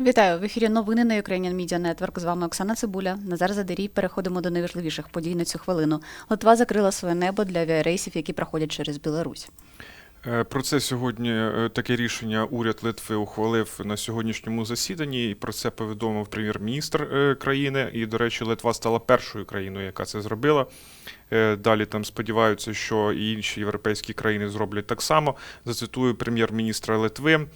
Вітаю в ефірі. Новини на Ukrainian Media Network. З вами Оксана Цибуля. Назар Задарій. Переходимо до найважливіших подій на цю хвилину. Литва закрила своє небо для авіарейсів, які проходять через Білорусь. Е, Про це сьогодні е, таке рішення уряд Литви ухвалив на сьогоднішньому засіданні. І про це повідомив прем'єр-міністр е, країни. І, до речі, Литва стала першою країною, яка це зробила. Далі там сподіваються, що і інші європейські країни зроблять так само. Зацитую прем'єр-міністра Литви.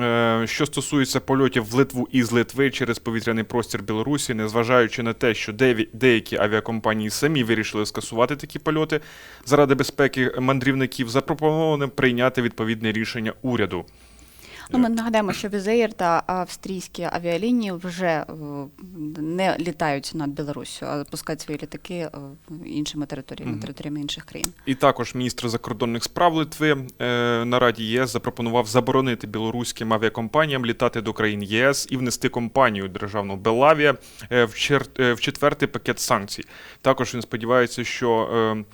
Е, Що стосується польотів в Литву із Литви через повітряний простір Білорусі, незважаючи на те, що деякі авіакомпанії самі вирішили скасувати такі польоти заради безпеки мандрівників, запропоновано прийняти відповідне рішення уряду. Ну, ми нагадаємо, що Візеєр та австрійські авіалінії вже е, не літають над Білоруссю, а пускають свої літаки е, іншими територіями, територіями інших країн. І також міністр закордонних справ Литви е, на Раді ЄС запропонував заборонити білоруським авіакомпаніям літати до країн ЄС і внести компанію державну Белавія в, чер- в четвертий пакет санкцій. Також він сподівається, що,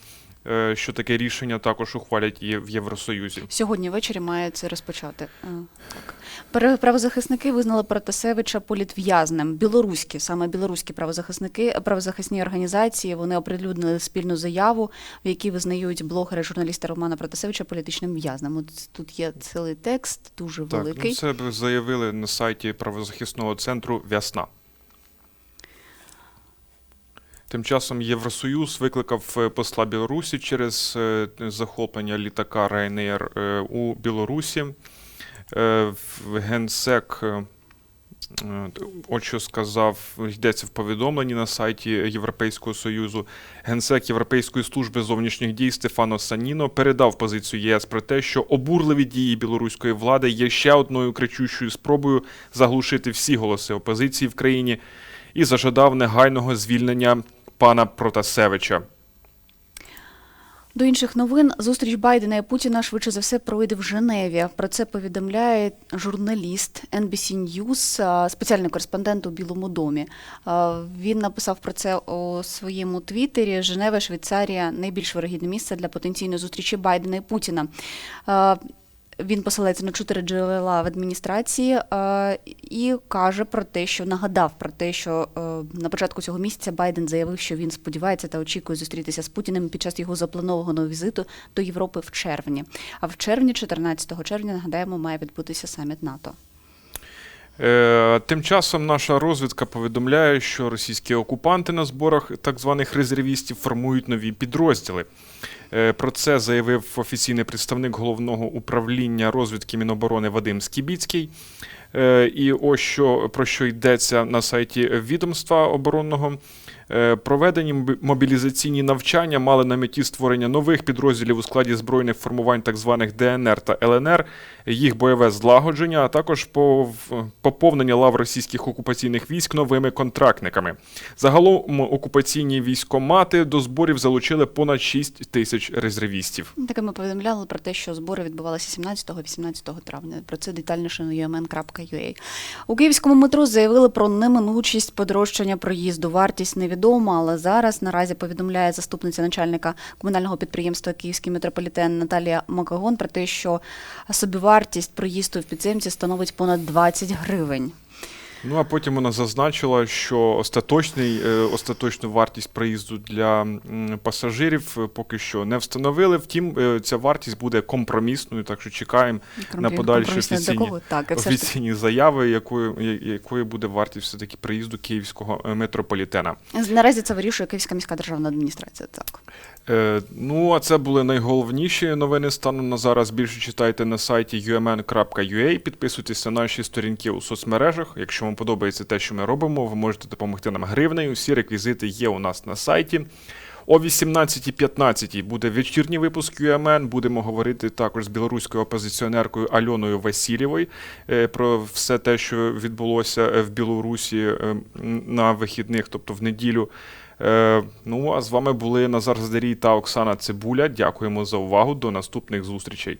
що таке рішення також ухвалять і в Євросоюзі. Сьогодні ввечері має це розпочати. Е, Так. Правозахисники визнали Протасевича політв'язнем. Білоруські, саме білоруські правозахисники, правозахисні організації, вони оприлюднили спільну заяву, в якій визнають блогера журналіста Романа Протасевича політичним в'язнем. От тут є цілий текст, дуже Так, великий. ну це заявили на сайті правозахисного центру Вясна. Тим часом Євросоюз викликав е, посла Білорусі через е, захоплення літака Ryanair е, у Білорусі. Генсек, от що сказав, йдеться в повідомленні на сайті Європейського Союзу. Генсек Європейської служби зовнішніх дій Стефано Саніно передав позицію ЄС про те, що обурливі дії білоруської влади є ще одною кричущою спробою заглушити всі голоси опозиції в країні і зажадав негайного звільнення пана Протасевича. До інших новин зустріч Байдена і Путіна швидше за все пройде в Женеві. Про це повідомляє журналіст NBC News, спеціальний кореспондент у Білому домі. Він написав про це у своєму твіттері. Женева, Швейцарія найбільш вирогідне місце для потенційної зустрічі Байдена і Путіна. Він посилається на чотири джерела в адміністрації е, і каже про те, що нагадав про те, що е, на початку цього місяця Байден заявив, що він сподівається та очікує зустрітися з Путіним під час його запланованого візиту до Європи в червні. А в червні, 14 червня, нагадаємо, має відбутися саміт НАТО. Е, Тим часом наша розвідка повідомляє, що російські окупанти на зборах так званих резервістів формують нові підрозділи. Е, Про це заявив офіційний представник головного управління розвідки Міноборони Вадим Скібіцький. Е, І ось що про що йдеться на сайті відомства оборонного. Е, Проведені мобілізаційні навчання мали на меті створення нових підрозділів у складі збройних формувань так званих ДНР та ЛНР, їх бойове злагодження, а також пов- поповнення лав російських окупаційних військ новими контрактниками. Загалом окупаційні військомати до зборів залучили понад 6 тисяч резервістів. Таке ми повідомляли про те, що збори відбувалися 17-18 травня. Про це детальніше на umn.ua. У київському метро заявили про неминучість подорожчання проїзду. Вартість невідома, але зараз наразі повідомляє заступниця начальника комунального підприємства Київський метрополітен Наталія Макагон про те, що собівартість проїзду в підземці становить понад 20 гривень. Ну а потім вона зазначила, що остаточний, е, остаточну вартість проїзду для пасажирів е, поки що не встановили. Втім, е, ця вартість буде компромісною, так що чекаємо на подальші офіційні. Так, все таки офіційні заяви, якою, я- якою буде вартість все-таки приїзду київського метрополітена. Наразі це вирішує Київська міська державна адміністрація. Так. Е, ну, а це були найголовніші новини станом на зараз. Більше читайте на сайті umn.ua, підписуйтесь на наші сторінки у соцмережах. Якщо вам подобається те, що ми робимо, ви можете допомогти нам гривнею. Всі реквізити є у нас на сайті. О 18.15 буде вечірній випуск UMN. Будемо говорити також з білоруською опозиціонеркою Альоною Васильєвою е, про все те, що відбулося е, в Білорусі е, на вихідних, тобто в неділю. Ну а з вами були Назар Здарій та Оксана Цибуля. Дякуємо за увагу. До наступних зустрічей.